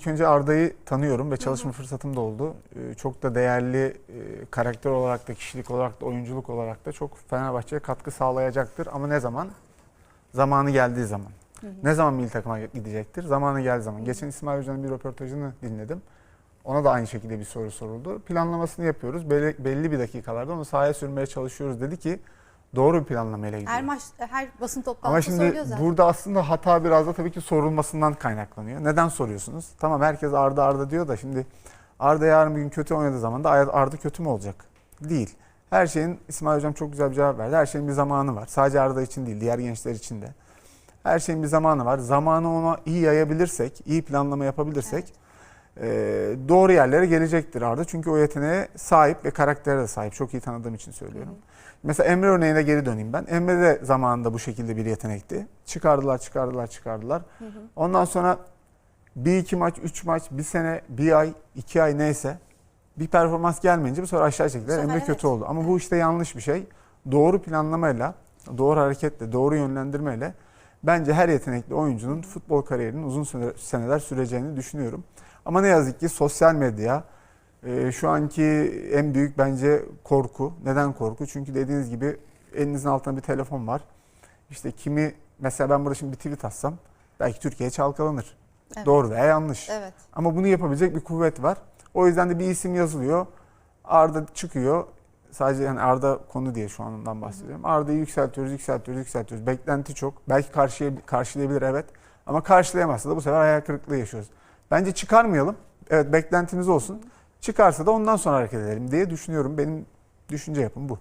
İlk önce Arda'yı tanıyorum ve çalışma fırsatım da oldu. Ee, Çok da değerli e, karakter olarak da, kişilik olarak da, oyunculuk olarak da çok Fenerbahçe'ye katkı sağlayacaktır. Ama ne zaman? Zamanı geldiği zaman. Ne zaman milli takıma gidecektir? Zamanı geldiği zaman. Geçen İsmail Hoca'nın bir röportajını dinledim. Ona da aynı şekilde bir soru soruldu. Planlamasını yapıyoruz. Belli, belli bir dakikalarda onu sahaya sürmeye çalışıyoruz dedi ki doğru bir planlamayla gidiyor. Her maç, her basın Ama toplantısı şimdi söylüyor zaten. burada aslında hata biraz da tabii ki sorulmasından kaynaklanıyor. Neden soruyorsunuz? Tamam herkes Arda Arda diyor da şimdi Arda yarın bir gün kötü oynadığı zaman da Arda kötü mü olacak? Değil. Her şeyin İsmail Hocam çok güzel bir cevap verdi. Her şeyin bir zamanı var. Sadece Arda için değil, diğer gençler için de. Her şeyin bir zamanı var. Zamanı ona iyi yayabilirsek, iyi planlama yapabilirsek e, doğru yerlere gelecektir Arda. Çünkü o yeteneğe sahip ve karaktere de sahip. Çok iyi tanıdığım için söylüyorum. Mesela Emre örneğine geri döneyim ben. Emre de zamanında bu şekilde bir yetenekti. Çıkardılar, çıkardılar, çıkardılar. Ondan sonra bir iki maç, üç maç, bir sene, bir ay, iki ay neyse bir performans gelmeyince bu sefer aşağı çektiler. Emre evet. kötü oldu. Ama bu işte yanlış bir şey. Doğru planlamayla, doğru hareketle, doğru yönlendirmeyle bence her yetenekli oyuncunun futbol kariyerinin uzun seneler süreceğini düşünüyorum. Ama ne yazık ki sosyal medya e, şu anki en büyük bence korku. Neden korku? Çünkü dediğiniz gibi elinizin altında bir telefon var. İşte kimi mesela ben burada şimdi bir tweet atsam belki Türkiye çalkalanır. Evet. Doğru veya yanlış. Evet. Ama bunu yapabilecek bir kuvvet var. O yüzden de bir isim yazılıyor. Arda çıkıyor. Sadece yani Arda konu diye şu anından bahsediyorum. Arda'yı yükseltiyoruz, yükseltiyoruz, yükseltiyoruz. Beklenti çok. Belki karşıya, karşılayabilir evet. Ama karşılayamazsa da bu sefer hayal kırıklığı yaşıyoruz. Bence çıkarmayalım. Evet beklentimiz olsun. Çıkarsa da ondan sonra hareket edelim diye düşünüyorum. Benim düşünce yapım bu.